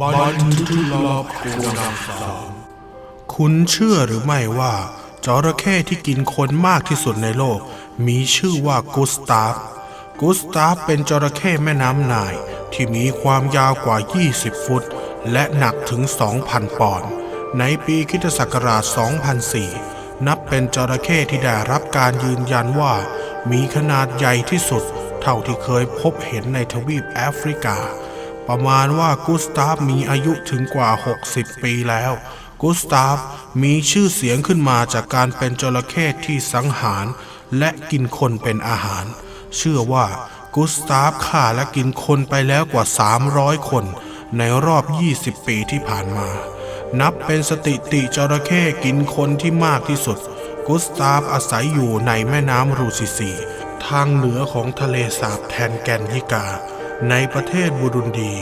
บันทึกลับโกดังสามคุณเชื่อหรือไม่ว่าจระเข้ที่กินคนมากที่สุดในโลก มีชื่อว่ากุสตาฟ กุสตาฟเป็นจระเข้แม่น้ำนาย ที่มีความยาวกว่า 20 ฟุต และหนักถึง 2,000 ปอนด์ในปีคิศักราช 2004 นับเป็นจระเข้ที่ได้รับการยืนยันว่า มีขนาดใหญ่ที่สุด เท่าที่เคยพบเห็นในทวีปแอฟริกา ประมาณว่ากุสตาฟมีอายุถึงกว่า 60 ปีแล้ว กุสตาฟมีชื่อเสียงขึ้นมาจากการเป็นจระเข้ที่สังหาร และกินคนเป็นอาหาร เชื่อว่ากุสตาฟฆ่าและกินคนไปแล้วกว่า 300 คน ในรอบ 20 ปีที่ผ่านมา นับเป็นสถิติจระเข้กินคนที่มากที่สุด กุสตาฟอาศัยอยู่ในแม่น้ำรูซิซี ทางเหนือของทะเลสาบแทนแกนยิกา ในประเทศบุรุนดี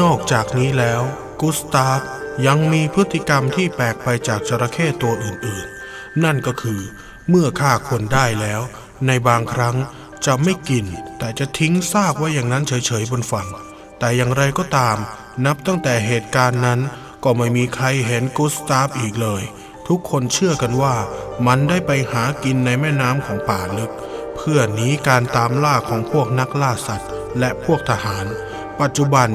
นอกจากนี้แล้ว กุสตาฟยังมีพฤติกรรมที่แปลกไปจากจระเข้ตัวอื่นๆ นั่นก็คือ เมื่อฆ่าคนได้แล้ว ในบางครั้งจะไม่กิน แต่จะทิ้งซากไว้อย่างนั้นเฉยๆบนฝั่ง แต่อย่างไรก็ตาม นับตั้งแต่เหตุการณ์นั้น ก็ไม่มีใครเห็นกุสตาฟอีกเลย ทุกคนเชื่อกันว่ามันได้ไปหากินในแม่น้ำของป่าลึก เพื่อหนีการตามล่าของพวกนักล่าสัตว์ และพวกทหาร ปัจจุบัน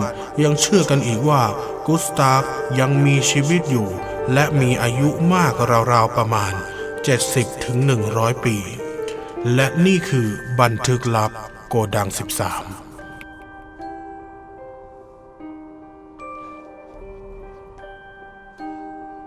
ยังเชื่อกันอีกว่ากุสตาฟยังมีชีวิตอยู่ และมีอายุมากราวๆประมาณ 70-100ถึงปี และนี่คือบันทึกลับโกดัง 13